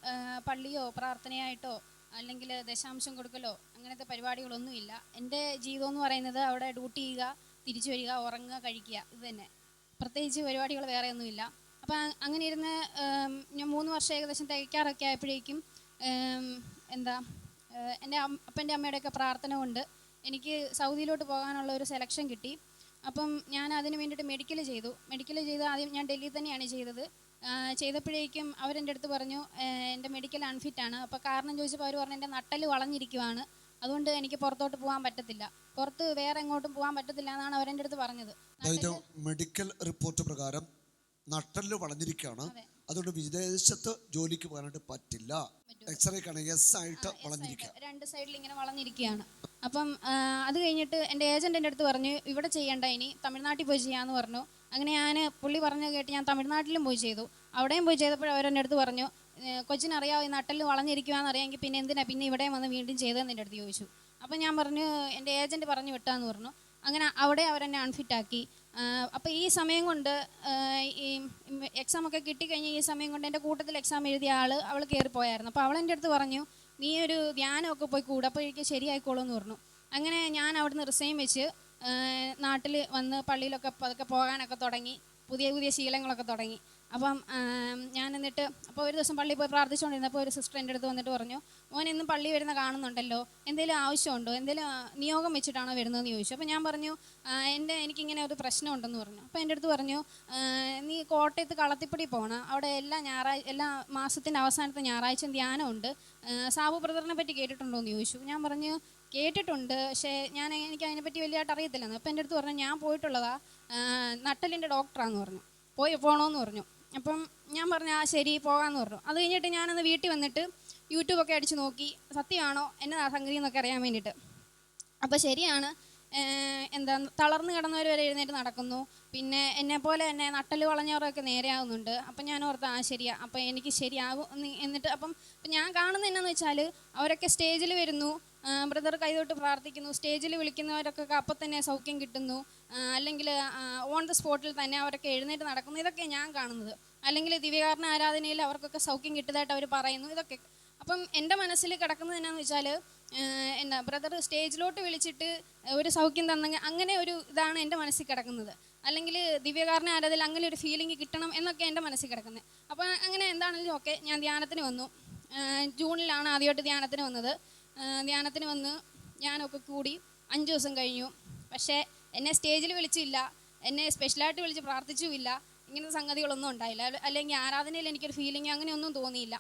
E: പള്ളിയോ പ്രാർത്ഥനയായിട്ടോ അല്ലെങ്കിൽ ദശാംശം കൊടുക്കലോ അങ്ങനത്തെ പരിപാടികളൊന്നുമില്ല. എന്റെ ജീവിതം എന്ന് പറയുന്നത് അവിടെ ഡ്യൂട്ടി ചെയ്യുക തിരിച്ചു വരിക ഉറങ്ങുക കഴിക്കുക ഇത് തന്നെ. പ്രത്യേകിച്ച് പരിപാടികൾ വേറെ ഒന്നുമില്ല. അപ്പോൾ അങ്ങനെ ഇരുന്ന് ഞാൻ മൂന്ന് വർഷം ഏകദേശം തയ്ക്കാറൊക്കെ ആയപ്പോഴേക്കും എന്താ എന്റെ അപ്പന്റെ അമ്മയുടെയൊക്കെ പ്രാർത്ഥന കൊണ്ട് എനിക്ക് സൗദിയിലോട്ട് പോകാനുള്ള ഒരു സെലക്ഷൻ കിട്ടി. അപ്പം ഞാൻ അതിന് വേണ്ടിയിട്ട് മെഡിക്കൽ ചെയ്തു. മെഡിക്കൽ ചെയ്ത് ആദ്യം ഞാൻ ഡൽഹിയിൽ തന്നെയാണ് ചെയ്തത്. ചെയ്തപ്പോഴേക്കും അവരെന്റെ അടുത്ത് പറഞ്ഞു എന്റെ മെഡിക്കൽ അൺഫിറ്റാണ് അപ്പോൾ കാരണം ചോദിച്ചപ്പോൾ അവർ പറഞ്ഞു എന്റെ നട്ടൽ വളഞ്ഞിരിക്കുവാണ്. അതുകൊണ്ട് എനിക്ക് പുറത്തോട്ട് പോകാൻ പറ്റത്തില്ല. പുറത്ത് വേറെ എങ്ങോട്ടും പോകാൻ പറ്റത്തില്ല എന്നാണ് അവരെന്റെ അടുത്ത് പറഞ്ഞത്.
D: അതായത് മെഡിക്കൽ റിപ്പോർട്ട് പ്രകാരം നട്ടൽ വളഞ്ഞിരിക്കുകയാണ്. അതുകൊണ്ട് വിദേശത്ത് ജോലിക്ക് പോകാനായിട്ട് പറ്റില്ല. എക്സ്റേ കാണാൻ എസ് ആയിട്ട് വളഞ്ഞിരിക്കുക.
E: രണ്ട് സൈഡിൽ ഇങ്ങനെ വളഞ്ഞിരിക്കുകയാണ്. അപ്പം അത് കഴിഞ്ഞിട്ട് എന്റെ ഏജന്റ് എന്റെ അടുത്ത് പറഞ്ഞു ഇവിടെ ചെയ്യണ്ട ഇനി തമിഴ്നാട്ടിൽ പോയി ചെയ്യാന്ന് പറഞ്ഞു. അങ്ങനെ ഞാൻ പുള്ളി പറഞ്ഞു കേട്ട് ഞാൻ തമിഴ്നാട്ടിലും പോയി ചെയ്തു. അവിടെയും പോയി ചെയ്തപ്പോൾ അവരെന്റെ അടുത്ത് പറഞ്ഞു "ഏ, കൊച്ചിനറിയാമോ ഈ നട്ടൽ വളഞ്ഞിരിക്കുവാന്ന് അറിയാമെങ്കിൽ പിന്നെ എന്തിനാ പിന്നെ ഇവിടെ വന്ന് വീണ്ടും ചെയ്തതെന്ന് എന്റെ അടുത്ത് ചോദിച്ചു. അപ്പം ഞാൻ പറഞ്ഞു എന്റെ ഏജന്റ് പറഞ്ഞു വിട്ടാന്ന് പറഞ്ഞു. അങ്ങനെ അവിടെ അവരെന്നെ അൺഫിറ്റാക്കി. അപ്പോൾ ഈ സമയം കൊണ്ട് ഈ എക്സാം ഒക്കെ കിട്ടിക്കഴിഞ്ഞ് ഈ സമയം കൊണ്ട് എന്റെ കൂട്ടത്തിൽ എക്സാം എഴുതിയ ആൾ അവൾ കയറിപ്പോയായിരുന്നു അപ്പോൾ അവളെന്റെ അടുത്ത് പറഞ്ഞു നീ ഒരു ധ്യാനമൊക്കെ പോയി കൂടപ്പോഴേക്ക് ശരിയായിക്കോളൂ എന്ന് പറഞ്ഞു. അങ്ങനെ ഞാൻ അവിടുന്ന് റിസൈൻ വെച്ച് നാട്ടിൽ വന്ന് പള്ളിയിലൊക്കെ പതുക്കെ പോകാനൊക്കെ തുടങ്ങി പുതിയ പുതിയ ശീലങ്ങളൊക്കെ തുടങ്ങി. അപ്പം ഞാൻ എന്നിട്ട് അപ്പോൾ ഒരു ദിവസം പള്ളിയിൽ പോയി പ്രാർത്ഥിച്ചുകൊണ്ടിരുന്നപ്പോൾ ഒരു സിസ്റ്റർ എന്റെ അടുത്ത് വന്നിട്ട് പറഞ്ഞു മോൻ ഇന്നും പള്ളി വരുന്ന കാണുന്നുണ്ടല്ലോ എന്തെങ്കിലും ആവശ്യമുണ്ടോ? എന്തെങ്കിലും നിയോഗം വെച്ചിട്ടാണോ വരുന്നതെന്ന് ചോദിച്ചു. അപ്പോൾ ഞാൻ പറഞ്ഞു "ആ, എന്റെ എനിക്കിങ്ങനെ ഒരു പ്രശ്നമുണ്ടെന്ന് പറഞ്ഞു. അപ്പോൾ എന്റെ അടുത്ത് പറഞ്ഞു നീ കോട്ടയത്ത് കളത്തിപ്പടി പോകണം അവിടെ എല്ലാ ഞായറാഴ്ച എല്ലാ മാസത്തിന്റെ അവസാനത്തെ ഞായറാഴ്ച ധ്യാനമുണ്ട് സാബു ബ്രദറിനെ പറ്റി കേട്ടിട്ടുണ്ടോ എന്ന് ചോദിച്ചു. ഞാൻ പറഞ്ഞു കേട്ടിട്ടുണ്ട് പക്ഷേ ഞാൻ എനിക്ക് അതിനെപ്പറ്റി വലിയതായിട്ട് അറിയത്തില്ലെന്ന്. അപ്പോൾ എന്റെ അടുത്ത് പറഞ്ഞു ഞാൻ പോയിട്ടുള്ളതാ നട്ടലിന്റെ ഡോക്ടറാന്ന് പറഞ്ഞു പോയി പോകണമെന്ന് പറഞ്ഞു. അപ്പം ഞാൻ പറഞ്ഞു ആ ശരി പോകാമെന്ന് പറഞ്ഞു. അത് കഴിഞ്ഞിട്ട് ഞാനന്ന് വീട്ടിൽ വന്നിട്ട് യൂട്യൂബൊക്കെ അടിച്ച് നോക്കി സത്യമാണോ എന്നതാ സംഗതി എന്നൊക്കെ അറിയാൻ വേണ്ടിയിട്ട്. അപ്പോൾ ശരിയാണ് എന്താ തളർന്നു കിടന്നവർ വരെ എഴുന്നേറ്റ് നടക്കുന്നു. പിന്നെ എന്നെ പോലെ തന്നെ നട്ടൽ വളഞ്ഞവരൊക്കെ നേരെയാവുന്നുണ്ട് അപ്പം ഞാൻ ഓർത്ത് ആ ശരിയാ അപ്പം എനിക്ക് ശരിയാകും എന്നിട്ട് അപ്പം ഞാൻ കാണുന്ന എന്നാന്ന് വെച്ചാൽ അവരൊക്കെ സ്റ്റേജിൽ വരുന്നു. ബ്രദർ കൈതൊട്ട് പ്രാർത്ഥിക്കുന്നു. സ്റ്റേജിൽ വിളിക്കുന്നവരൊക്കെ അപ്പം തന്നെ സൗഖ്യം കിട്ടുന്നു. അല്ലെങ്കിൽ ഓൺ ദ സ്പോട്ടിൽ തന്നെ അവരൊക്കെ എഴുന്നേറ്റ് നടക്കുന്നു. ഇതൊക്കെ ഞാൻ കാണുന്നത്. അല്ലെങ്കിൽ ദിവ്യകാരണ ആരാധനയിൽ അവർക്കൊക്കെ സൗഖ്യം കിട്ടിയതായിട്ട് അവർ പറയുന്നു. ഇതൊക്കെ. അപ്പം എന്റെ മനസ്സിൽ കിടക്കുന്നത് എന്നാന്ന് വെച്ചാൽ എന്താ ബ്രദർ സ്റ്റേജിലോട്ട് വിളിച്ചിട്ട് ഒരു സൗഖ്യം തന്നെങ്കിൽ അങ്ങനെ ഒരു ഇതാണ് എന്റെ മനസ്സിൽ കിടക്കുന്നത്. അല്ലെങ്കിൽ ദിവ്യകാരണ ആരാധന അങ്ങനെ ഒരു ഫീലിംഗ് കിട്ടണം എന്നൊക്കെ എന്റെ മനസ്സിൽ കിടക്കുന്നത്. അപ്പോൾ അങ്ങനെ എന്താണെങ്കിലും ഓക്കെ ഞാൻ ധ്യാനത്തിന് വന്നു. ജൂണിലാണ് ആദ്യമായിട്ട് ധ്യാനത്തിന് വന്നത്. ധ്യാനത്തിന് വന്ന് ഞാനൊക്കെ കൂടി അഞ്ച് ദിവസം കഴിഞ്ഞു. പക്ഷേ എന്നെ സ്റ്റേജിൽ വിളിച്ചില്ല. എന്നെ സ്പെഷ്യലായിട്ട് വിളിച്ച് പ്രാർത്ഥിച്ചുമില്ല. ഇങ്ങനത്തെ സംഗതികളൊന്നും ഉണ്ടായില്ല. അല്ലെങ്കിൽ ആരാധനയിൽ എനിക്കൊരു ഫീലിംഗ് അങ്ങനെയൊന്നും തോന്നിയില്ല.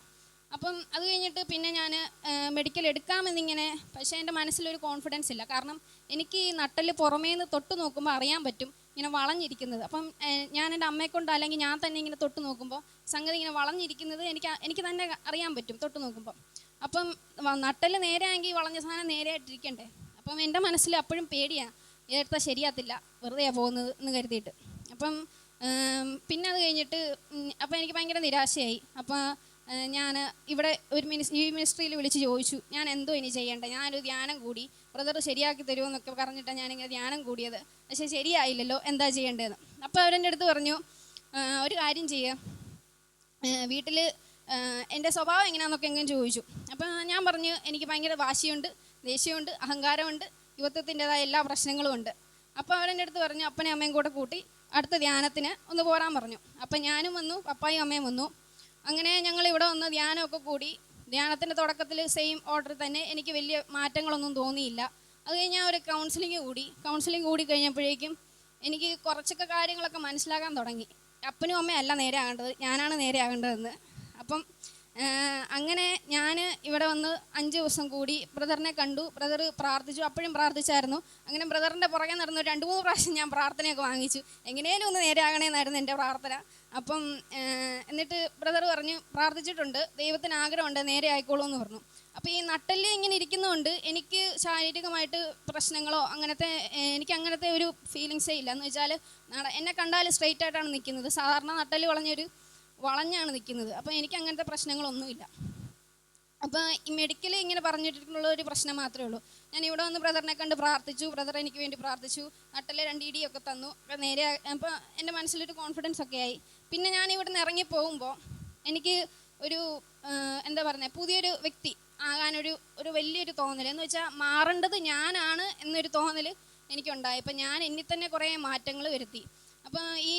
E: അപ്പം അത് കഴിഞ്ഞിട്ട് പിന്നെ ഞാൻ മെഡിക്കൽ എടുക്കാമെന്നിങ്ങനെ പക്ഷേ എന്റെ മനസ്സിലൊരു കോൺഫിഡൻസ് ഇല്ല. കാരണം എനിക്ക് ഈ നട്ടൽ പുറമേ നിന്ന് തൊട്ട് നോക്കുമ്പോൾ അറിയാൻ പറ്റും ഇങ്ങനെ വളഞ്ഞിരിക്കുന്നത്. അപ്പം ഞാൻ എന്റെ അമ്മയെ കൊണ്ട് അല്ലെങ്കിൽ ഞാൻ തന്നെ ഇങ്ങനെ തൊട്ട് നോക്കുമ്പോൾ സംഗതി ഇങ്ങനെ വളഞ്ഞിരിക്കുന്നത് എനിക്ക് എനിക്ക് തന്നെ അറിയാൻ പറ്റും തൊട്ട് നോക്കുമ്പോൾ അപ്പം നട്ടൽ നേരെയാണെങ്കിൽ വളഞ്ഞ സാധനം നേരെയായിട്ടിരിക്കണ്ടേ? അപ്പം എന്റെ മനസ്സിൽ അപ്പോഴും പേടിയാണ് ഇതെടുത്താൽ ശരിയാത്തില്ല. വെറുതെയാണ് പോകുന്നത് എന്ന് കരുതിയിട്ട്. അപ്പം പിന്നെ അത് കഴിഞ്ഞിട്ട് അപ്പം എനിക്ക് ഭയങ്കര നിരാശയായി. അപ്പം ഞാൻ ഇവിടെ ഒരു മിനിസ് ഈ മിനിസ്ട്രിയിൽ വിളിച്ച് ചോദിച്ചു. ഞാൻ എന്തോ ഇനി ചെയ്യേണ്ടത് ഞാനൊരു ധ്യാനം കൂടി ബ്രദർ ശരിയാക്കി തരുമെന്നൊക്കെ പറഞ്ഞിട്ടാണ് ഞാനിങ്ങനെ ധ്യാനം കൂടിയത്. പക്ഷേ ശരിയായില്ലല്ലോ. എന്താ ചെയ്യേണ്ടതെന്ന് അപ്പോൾ അവരെന്റെ അടുത്ത് പറഞ്ഞു ഒരു കാര്യം ചെയ്യുക വീട്ടിൽ എന്റെ സ്വഭാവം എങ്ങനെയാണെന്നൊക്കെ എങ്ങനെ ചോദിച്ചു. അപ്പോൾ ഞാൻ പറഞ്ഞു എനിക്ക് ഭയങ്കര വാശിയുണ്ട് ദേഷ്യമുണ്ട് അഹങ്കാരമുണ്ട് യുവത്വത്തിന്റെതായ എല്ലാ പ്രശ്നങ്ങളും ഉണ്ട്. അപ്പോൾ അവരെന്റെ അടുത്ത് പറഞ്ഞു അപ്പനെ അമ്മയും കൂടെ കൂട്ടി അടുത്ത ധ്യാനത്തിന് ഒന്ന് പോരാൻ പറഞ്ഞു. അപ്പം ഞാനും വന്നു പപ്പായും അമ്മയും വന്നു. അങ്ങനെ ഞങ്ങൾ ഇവിടെ വന്ന് ധ്യാനമൊക്കെ കൂടി ധ്യാനത്തിന്റെ തുടക്കത്തിൽ സെയിം ഓർഡർ തന്നെ എനിക്ക് വലിയ മാറ്റങ്ങളൊന്നും തോന്നിയില്ല. അത് കഴിഞ്ഞ് ഞാൻ ഒരു കൗൺസിലിംഗ് കൂടി കൗൺസിലിംഗ് കൂടി കഴിഞ്ഞപ്പോഴേക്കും എനിക്ക് കുറച്ചൊക്കെ കാര്യങ്ങളൊക്കെ മനസ്സിലാക്കാൻ തുടങ്ങി. അപ്പനും അമ്മയും അല്ല നേരെ ആകേണ്ടത് ഞാനാണ് നേരെ ആകേണ്ടതെന്ന്. അപ്പം അങ്ങനെ ഞാൻ ഇവിടെ വന്ന് അഞ്ച് ദിവസം കൂടി ബ്രദറിനെ കണ്ടു. ബ്രദർ പ്രാർത്ഥിച്ചു. അപ്പോഴും പ്രാർത്ഥിച്ചായിരുന്നു. അങ്ങനെ ബ്രദറിന്റെ പുറകെ നടന്നു രണ്ട് മൂന്ന് പ്രാവശ്യം ഞാൻ പ്രാർത്ഥനയൊക്കെ വാങ്ങിച്ചു. എങ്ങനെയും ഒന്ന് നേരെ ആകണേന്നായിരുന്നു എന്റെ പ്രാർത്ഥന. അപ്പം എന്നിട്ട് ബ്രദർ പറഞ്ഞു പ്രാർത്ഥിച്ചിട്ടുണ്ട്. ദൈവത്തിന് ആഗ്രഹമുണ്ട്. നേരെ ആയിക്കോളൂ എന്ന് പറഞ്ഞു. അപ്പോൾ ഈ നട്ടൽ ഇങ്ങനെ ഇരിക്കുന്നതുകൊണ്ട് എനിക്ക് ശാരീരികമായിട്ട് പ്രശ്നങ്ങളോ അങ്ങനത്തെ എനിക്ക് അങ്ങനത്തെ ഒരു ഫീലിങ്സേ ഇല്ല. എന്ന് വെച്ചാൽ എന്നെ കണ്ടാൽ സ്ട്രെയിറ്റ് ആയിട്ടാണ് നിൽക്കുന്നത് സാധാരണ നട്ടൽ വളഞ്ഞൊരു വളഞ്ഞാണ് നിൽക്കുന്നത്. അപ്പോൾ എനിക്ക് അങ്ങനത്തെ പ്രശ്നങ്ങളൊന്നുമില്ല. അപ്പോൾ ഈ മെഡിക്കൽ ഇങ്ങനെ പറഞ്ഞിട്ടുള്ള ഒരു പ്രശ്നം മാത്രമേ ഉള്ളൂ. ഞാൻ ഇവിടെ വന്ന് ബ്രദറിനെ കണ്ട് പ്രാർത്ഥിച്ചു. ബ്രദർ എനിക്ക് വേണ്ടി പ്രാർത്ഥിച്ചു. നട്ടലെ രണ്ട് ഇടിയൊക്കെ തന്നു. അപ്പോൾ നേരെ അപ്പോൾ എന്റെ മനസ്സിലൊരു കോൺഫിഡൻസ് ഒക്കെ ആയി. പിന്നെ ഞാൻ ഇവിടെ നിന്ന് ഇറങ്ങി പോകുമ്പോൾ എനിക്ക് ഒരു എന്താ പറയുന്നത് പുതിയൊരു വ്യക്തി ആകാനൊരു ഒരു വലിയൊരു തോന്നൽ എന്ന് വെച്ചാൽ മാറേണ്ടത് ഞാനാണ് എന്നൊരു തോന്നൽ എനിക്കുണ്ടായി. അപ്പം ഞാൻ എന്നിൽ തന്നെ കുറേ മാറ്റങ്ങൾ വരുത്തി. അപ്പോൾ ഈ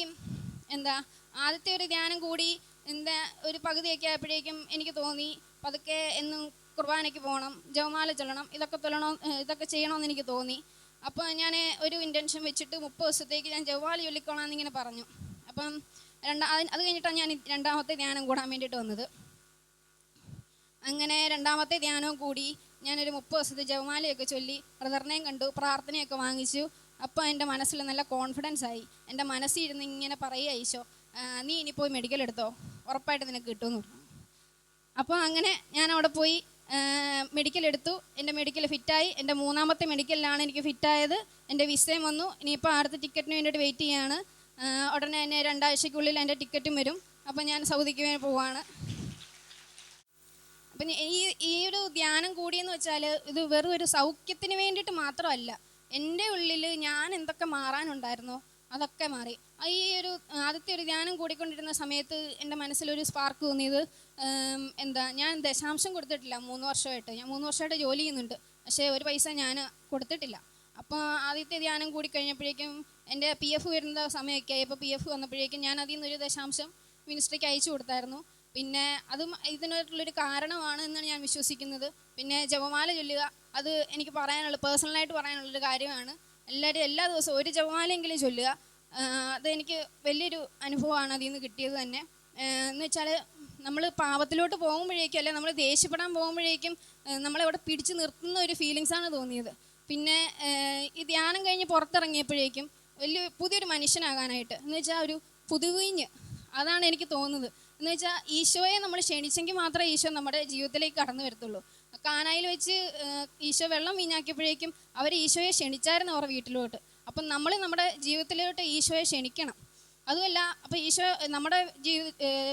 E: എന്താ ആദ്യത്തെ ഒരു ധ്യാനം കൂടി എന്താ ഒരു പകുതിയൊക്കെ ആയപ്പോഴേക്കും എനിക്ക് തോന്നി പതുക്കെ എന്നും കുർബാനയ്ക്ക് പോകണം ജവമാല ചൊല്ലണം ഇതൊക്കെ തൊല്ലണം ഇതൊക്കെ ചെയ്യണമെന്ന് എനിക്ക് തോന്നി. അപ്പോൾ ഞാൻ ഒരു ഇന്റൻഷൻ വെച്ചിട്ട് മുപ്പത് ദിവസത്തേക്ക് ഞാൻ ജവമാല ചൊല്ലിക്കോളാം ഇങ്ങനെ പറഞ്ഞു. അപ്പം രണ്ടാ അത് കഴിഞ്ഞിട്ടാണ് ഞാൻ രണ്ടാമത്തെ ധ്യാനം കൂടാൻ വേണ്ടിയിട്ട് വന്നത്. അങ്ങനെ രണ്ടാമത്തെ ധ്യാനവും കൂടി ഞാനൊരു മുപ്പത് ദിവസത്തെ ജവമാലയൊക്കെ ചൊല്ലി ബ്രദറിനെയും കണ്ടു പ്രാർത്ഥനയൊക്കെ വാങ്ങിച്ചു. അപ്പോൾ എന്റെ മനസ്സിൽ നല്ല കോൺഫിഡൻസ് ആയി. എന്റെ മനസ്സിൽ ഇരുന്ന് ഇങ്ങനെ പറയുക ഈശോ "ആ, നീ ഇനി പോയി മെഡിക്കൽ എടുത്തോ? ഉറപ്പായിട്ട് നിനക്ക് കിട്ടുമെന്ന് പറഞ്ഞു. അപ്പോൾ അങ്ങനെ ഞാൻ അവിടെ പോയി മെഡിക്കൽ എടുത്തു. എന്റെ മെഡിക്കൽ ഫിറ്റായി എന്റെ മൂന്നാമത്തെ മെഡിക്കലിലാണ് എനിക്ക് ഫിറ്റായത് എന്റെ വിസയും വന്നു. ഇനിയിപ്പോൾ അടുത്ത ടിക്കറ്റിന് വേണ്ടിയിട്ട് വെയിറ്റ് ചെയ്യാണ്. ഉടനെ തന്നെ രണ്ടാഴ്ചയ്ക്കുള്ളിൽ എന്റെ ടിക്കറ്റും വരും. അപ്പോൾ ഞാൻ സൗദിക്ക് വേണ്ടി പോവാണ്. അപ്പം ഈ ഈ ഒരു ധ്യാനം കൂടിയെന്ന് വെച്ചാൽ ഇത് വെറും ഒരു സൗഖ്യത്തിന് വേണ്ടിയിട്ട് മാത്രമല്ല. എന്റെ ഉള്ളിൽ ഞാൻ എന്തൊക്കെ മാറാനുണ്ടായിരുന്നോ? അതൊക്കെ മാറി. ഈ ഒരു ആദ്യത്തെ ഒരു ധ്യാനം കൂടിക്കൊണ്ടിരുന്ന സമയത്ത് എന്റെ മനസ്സിലൊരു സ്പാർക്ക് തോന്നിയത് എന്താ ഞാൻ ദശാംശം കൊടുത്തിട്ടില്ല മൂന്ന് വർഷമായിട്ട്. ഞാൻ മൂന്ന് വർഷമായിട്ട് ജോലി ചെയ്യുന്നുണ്ട്. പക്ഷേ ഒരു പൈസ ഞാൻ കൊടുത്തിട്ടില്ല. അപ്പോൾ ആദ്യത്തെ ധ്യാനം കൂടി കഴിഞ്ഞപ്പോഴേക്കും എന്റെ പി എഫ് വരുന്ന സമയമൊക്കെ ആയി. അപ്പോൾ പി എഫ് വന്നപ്പോഴേക്കും ഞാൻ അതിൽ നിന്നൊരു ദശാംശം മിനിസ്ട്രിക്ക് അയച്ചു കൊടുത്തായിരുന്നു. പിന്നെ അതും ഇതിനായിട്ടുള്ളൊരു കാരണമാണ് എന്നാണ് ഞാൻ വിശ്വസിക്കുന്നത്. പിന്നെ ജപമാല ചൊല്ലുക അത് എനിക്ക് പറയാനുള്ള പേഴ്സണലായിട്ട് പറയാനുള്ളൊരു കാര്യമാണ്. എല്ലാവരും എല്ലാ ദിവസവും ഒരു ജപമാലയെങ്കിലും ചൊല്ലുക. അതെനിക്ക് വലിയൊരു അനുഭവമാണ് അതിൽ നിന്ന് കിട്ടിയത് തന്നെ. എന്ന് വെച്ചാൽ നമ്മൾ പാപത്തിലോട്ട് പോകുമ്പോഴേക്കും അല്ലെ നമ്മൾ ദേഷ്യപ്പെടാൻ പോകുമ്പോഴേക്കും നമ്മളവിടെ പിടിച്ചു നിർത്തുന്ന ഒരു ഫീലിങ്സാണ് തോന്നിയത്. പിന്നെ ഈ ധ്യാനം കഴിഞ്ഞ് പുറത്തിറങ്ങിയപ്പോഴേക്കും വലിയ പുതിയൊരു മനുഷ്യനാകാനായിട്ട് എന്ന് വെച്ചാൽ ഒരു പുതുവിഞ്ഞ് അതാണ് എനിക്ക് തോന്നുന്നത്. എന്ന് വെച്ചാൽ ഈശോയെ നമ്മൾ ക്ഷണിച്ചെങ്കിൽ മാത്രമേ ഈശോ നമ്മുടെ ജീവിതത്തിലേക്ക് കടന്നു വരത്തുള്ളൂ. കാനായിൽ വെച്ച് ഈശോ വെള്ളം വീഞ്ഞാക്കിയപ്പോഴേക്കും അവർ ഈശോയെ ക്ഷണിച്ചായിരുന്നു അവർ വീട്ടിലോട്ട്. അപ്പം നമ്മൾ നമ്മുടെ ജീവിതത്തിലോട്ട് ഈശോയെ ക്ഷണിക്കണം. അതുമല്ല അപ്പോൾ ഈശോ നമ്മുടെ ജീവി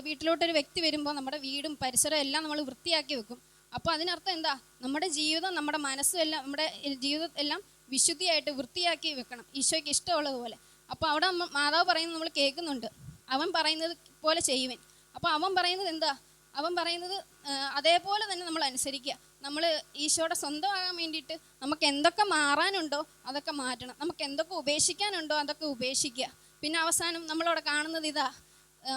E: വീട്ടിലോട്ടൊരു വ്യക്തി വരുമ്പോൾ നമ്മുടെ വീടും പരിസരവും എല്ലാം നമ്മൾ വൃത്തിയാക്കി വെക്കും. അപ്പോൾ അതിനർത്ഥം എന്താ? നമ്മുടെ ജീവിതം നമ്മുടെ മനസ്സും എല്ലാം നമ്മുടെ ജീവിതം എല്ലാം വിശുദ്ധിയായിട്ട് വൃത്തിയാക്കി വെക്കണം. ഈശോയ്ക്ക് ഇഷ്ടമുള്ളതുപോലെ. അപ്പോൾ അവിടെ മാതാവ് പറയുന്നത് നമ്മൾ കേൾക്കുന്നുണ്ട്. അവൻ പറയുന്നത് പോലെ ചെയ്യുവൻ. അപ്പോൾ അവൻ പറയുന്നത് എന്താ? അവൻ പറയുന്നത് അതേപോലെ തന്നെ നമ്മൾ അനുസരിക്കുക. നമ്മൾ ഈശോയുടെ സ്വന്തമാകാൻ വേണ്ടിയിട്ട് നമുക്ക് എന്തൊക്കെ മാറാനുണ്ടോ അതൊക്കെ മാറ്റണം. നമുക്ക് എന്തൊക്കെ ഉപേക്ഷിക്കാനുണ്ടോ അതൊക്കെ ഉപേക്ഷിക്കുക. പിന്നെ അവസാനം നമ്മളവിടെ കാണുന്നത് ഇതാ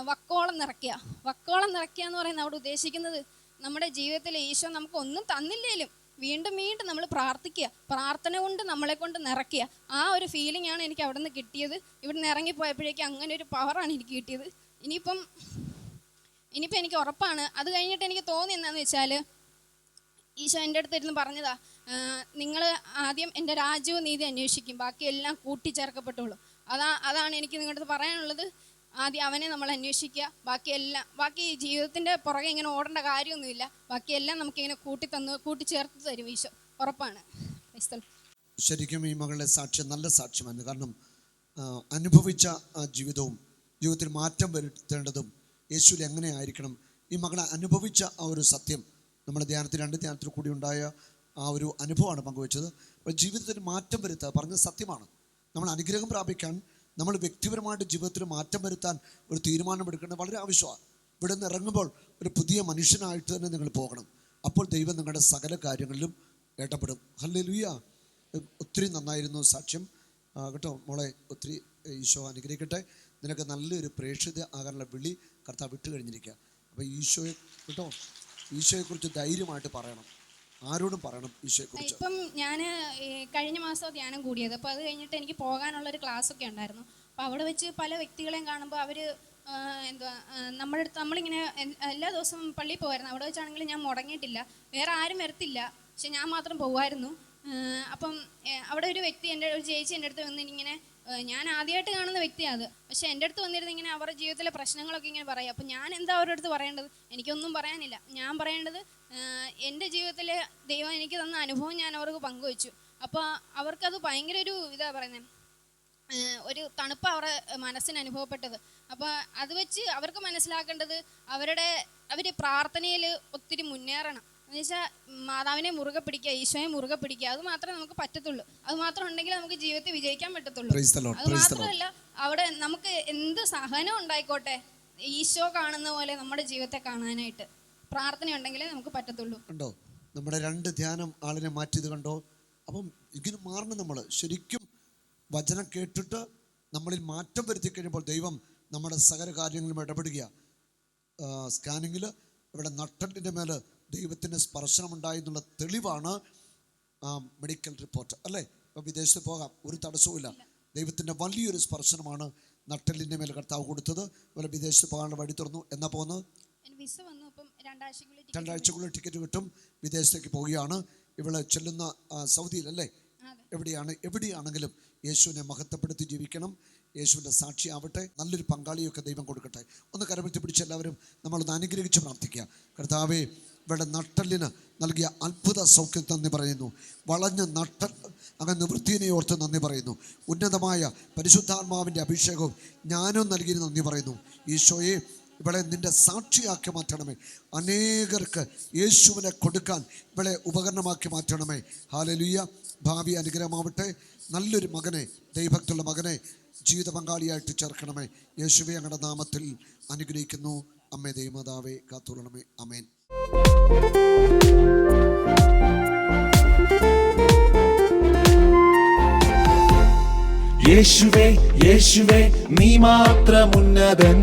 E: വക്കോളം നിറയ്ക്കുക. വക്കോളം നിറയ്ക്കുക എന്ന് പറയുന്നത് അവിടെ ഉദ്ദേശിക്കുന്നത് നമ്മുടെ ജീവിതത്തിൽ ഈശോ നമുക്ക് ഒന്നും തന്നില്ലേലും വീണ്ടും വീണ്ടും നമ്മൾ പ്രാർത്ഥിക്കുക. പ്രാർത്ഥന കൊണ്ട് നമ്മളെ കൊണ്ട് നിറയ്ക്കുക. ആ ഒരു ഫീലിംഗ് ആണ് എനിക്ക് അവിടെ നിന്ന് കിട്ടിയത്. ഇവിടുന്ന് ഇറങ്ങിപ്പോയപ്പോഴേക്കും അങ്ങനെ ഒരു പവറാണ് എനിക്ക് കിട്ടിയത്. ഇനിയിപ്പം ഇനിയിപ്പോൾ എനിക്ക് ഉറപ്പാണ്. അത് കഴിഞ്ഞിട്ട് എനിക്ക് തോന്നി എന്താണെന്ന് വെച്ചാൽ ഈശോ എന്റെ അടുത്ത് ഇരുന്ന് പറഞ്ഞതാ നിങ്ങൾ ആദ്യം എന്റെ രാജ്യവും നീതി അന്വേഷിക്കും ബാക്കിയെല്ലാം കൂട്ടിച്ചേർക്കപ്പെട്ടുള്ളൂ അതാ അതാണ് എനിക്ക് നിങ്ങളുടെ അടുത്ത് പറയാനുള്ളത്. ആദ്യം അവനെ നമ്മൾ അന്വേഷിക്കുക ബാക്കിയെല്ലാം ബാക്കി ജീവിതത്തിന്റെ പുറകെ ഇങ്ങനെ ഓടേണ്ട കാര്യമൊന്നുമില്ല. ബാക്കിയെല്ലാം നമുക്കിങ്ങനെ കൂട്ടി തന്നു കൂട്ടിച്ചേർത്ത് തരും ഈശോ. ഉറപ്പാണ്.
B: ശരിക്കും ഈ മകളുടെ സാക്ഷ്യം നല്ല സാക്ഷ്യമാണ്. കാരണം അനുഭവിച്ച ജീവിതവും ജീവിതത്തിൽ മാറ്റം വരുത്തേണ്ടതും യേശുവിൽ എങ്ങനെ ആയിരിക്കണം ഈ മകളെ അനുഭവിച്ച ആ ഒരു സത്യം നമ്മുടെ ധ്യാനത്തിൽ രണ്ട് ധ്യാനത്തിൽ കൂടി ഉണ്ടായ ആ ഒരു അനുഭവമാണ് പങ്കുവച്ചത്. അപ്പോൾ ജീവിതത്തിൽ മാറ്റം വരുത്തുക പറഞ്ഞ സത്യമാണ്. നമ്മൾ അനുഗ്രഹം പ്രാപിക്കാൻ നമ്മൾ വ്യക്തിപരമായിട്ട് ജീവിതത്തിൽ മാറ്റം വരുത്താൻ ഒരു തീരുമാനമെടുക്കേണ്ടത് വളരെ ആവശ്യമാണ്. ഇവിടെ നിന്ന് ഇറങ്ങുമ്പോൾ ഒരു പുതിയ മനുഷ്യനായിട്ട് തന്നെ നിങ്ങൾ പോകണം. അപ്പോൾ ദൈവം നിങ്ങളുടെ സകല കാര്യങ്ങളിലും ഇടപെടും ഹല്ലേ ഒത്തിരി നന്നായിരുന്നു സാക്ഷ്യം. കേട്ടോ മോളെ ഒത്തിരി ഈശോ അനുഗ്രഹിക്കട്ടെ. നിനക്ക് നല്ലൊരു പ്രേക്ഷിത ആകാനുള്ള വിളി കർത്താവ് വിട്ടു കഴിഞ്ഞിരിക്കുക അപ്പോൾ ഈശോയെ കേട്ടോ? ഈശോയെക്കുറിച്ച് ധൈര്യമായിട്ട് പറയണം. ആരോടും പറയണം ഈശോയെക്കുറിച്ച്.
E: ഇപ്പം ഞാൻ കഴിഞ്ഞ മാസം ധ്യാനം കൂടിയത്. അപ്പോൾ അത് കഴിഞ്ഞിട്ട് എനിക്ക് പോകാനുള്ള ഒരു ക്ലാസ് ഒക്കെ ഉണ്ടായിരുന്നു. അപ്പോൾ അവിടെ വെച്ച് പല വ്യക്തികളെയും കാണുമ്പോൾ അവർ എന്തുവാ നമ്മുടെ അടുത്ത് നമ്മളിങ്ങനെ എല്ലാ ദിവസവും പള്ളിയിൽ പോകുമായിരുന്നു അവിടെ വെച്ചാണെങ്കിൽ ഞാൻ മുടങ്ങിയിട്ടില്ല. വേറെ ആരും വരത്തില്ല. പക്ഷെ ഞാൻ മാത്രം പോകുമായിരുന്നു അപ്പം അവിടെ ഒരു വ്യക്തി എന്റെ ഒരു ചേച്ചി എന്റെ അടുത്ത് വന്ന് ഇങ്ങനെ ഞാൻ ആദ്യമായിട്ട് കാണുന്ന വ്യക്തിയാണ് അത്. പക്ഷെ എന്റെ അടുത്ത് വന്നിരുന്ന ഇങ്ങനെ അവരുടെ ജീവിതത്തിലെ പ്രശ്നങ്ങളൊക്കെ ഇങ്ങനെ പറയും. അപ്പം ഞാൻ എന്താ അവരുടെ അടുത്ത് പറയേണ്ടത്? എനിക്കൊന്നും പറയാനില്ല. ഞാൻ പറയേണ്ടത് എന്റെ ജീവിതത്തിലെ ദൈവം എനിക്ക് തന്ന അനുഭവം ഞാൻ അവർക്ക് പങ്കുവച്ചു. അപ്പോൾ അവർക്കത് ഭയങ്കര ഒരു ഇതാ പറയുന്നത് ഒരു തണുപ്പ് അവരുടെ മനസ്സിന് അനുഭവപ്പെട്ടത്. അപ്പോൾ അത് വെച്ച് അവർക്ക് മനസ്സിലാക്കേണ്ടത് അവരുടെ അവർ പ്രാർത്ഥനയിൽ ഒത്തിരി മുന്നേറണം. എന്ന് വെച്ചാൽ മാതാവിനെ മുറുകെ പിടിക്കുക ഈശോയെ മുറുകെ പിടിക്കുക അത് മാത്രമേ നമുക്ക് പറ്റത്തുള്ളൂ. അത് മാത്രം ഉണ്ടെങ്കിൽ നമുക്ക് ജീവിതത്തിൽ വിജയിക്കാൻ പറ്റത്തുള്ളൂ. അത്. മാത്രമല്ല അവിടെ നമുക്ക് എന്ത് സഹനം ഉണ്ടായിക്കോട്ടെ ഈശോ കാണുന്ന പോലെ നമ്മുടെ ജീവിതത്തെ കാണാനായിട്ട് പ്രാർത്ഥന ഉണ്ടെങ്കിലേ നമുക്ക് പറ്റത്തുള്ളൂ.
B: കണ്ടോ? നമ്മുടെ രണ്ട് ധ്യാനം ആളിനെ മാറ്റിയത് കണ്ടോ? അപ്പം ഇങ്ങനെ മാറണം നമ്മൾ ശരിക്കും വചനം കേട്ടിട്ട് നമ്മളിൽ മാറ്റം വരുത്തി കഴിയുമ്പോൾ ദൈവം നമ്മുടെ സകല കാര്യങ്ങളും ഇടപെടുക സ്കാനിങ്ങിൽ ഇവിടെ നട്ടലിന്റെ മേൽ ദൈവത്തിന്റെ സ്പർശനമുണ്ടായി എന്നുള്ള തെളിവാണ് മെഡിക്കൽ റിപ്പോർട്ട് അല്ലേ? ഇപ്പം വിദേശത്ത് പോകാം ഒരു തടസ്സവുമില്ല. ദൈവത്തിന്റെ വലിയൊരു സ്പർശനമാണ് നട്ടലിന്റെ മേൽ കർത്താവ് കൊടുത്തത്. അതുപോലെ വിദേശത്ത് പോകാനുള്ള വഴി തുറന്നു. എന്നാ പോകുന്നത്?
E: രണ്ടാഴ്ചക്കുള്ളിൽ
B: ടിക്കറ്റ് കിട്ടും. വിദേശത്തേക്ക് പോവുകയാണ്. ഇവൾ ചെല്ലുന്ന സൗദിയിലല്ലേ? എവിടെയാണ് എവിടെയാണെങ്കിലും യേശുവിനെ മഹത്വപ്പെടുത്തി ജീവിക്കണം. യേശുവിന്റെ സാക്ഷിയാവട്ടെ. നല്ലൊരു പങ്കാളിയൊക്കെ ദൈവം കൊടുക്കട്ടെ. ഒന്ന് കരപിടിച്ച് പിടിച്ച് എല്ലാവരും നമ്മളൊന്ന് അനുഗ്രഹിച്ച് പ്രാർത്ഥിക്കുക. കർത്താവേ ഇവിടെ നട്ടലിന് നൽകിയ അത്ഭുത സൗഖ്യം നന്ദി പറയുന്നു. വളഞ്ഞ നട്ടൽ അങ്ങനെ നിവൃത്തിയെ ഓർത്ത് നന്ദി പറയുന്നു. ഉന്നതമായ പരിശുദ്ധാത്മാവിന്റെ അഭിഷേകവും ഞാനും നൽകി നന്ദി പറയുന്നു. ഈശോയെ ഇവളെ നിന്റെ സാക്ഷിയാക്കി മാറ്റണമേ. അനേകർക്ക് യേശുവിനെ കൊടുക്കാൻ ഇവളെ ഉപകരണമാക്കി മാറ്റണമേ. ഹാലലുയ്യ ഭാവി അനുഗ്രഹമാവട്ടെ. നല്ലൊരു മകനെ ദൈവഭക്തുള്ള മകനെ ജീവിത പങ്കാളിയായിട്ട് ചേർക്കണമേ. യേശുവെ ഞങ്ങളുടെ നാമത്തിൽ അനുഗ്രഹിക്കുന്നു. അമ്മേ ദൈവമാതാവേ കാത്തുകൊള്ളണമേ. അമേൻ
D: യേശുവേ യേശുവേ നീ മാത്രമുന്നതൻ.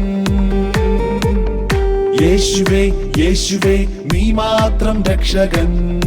D: യേശുവേ യേശുവേ നീ മാത്രം രക്ഷകൻ.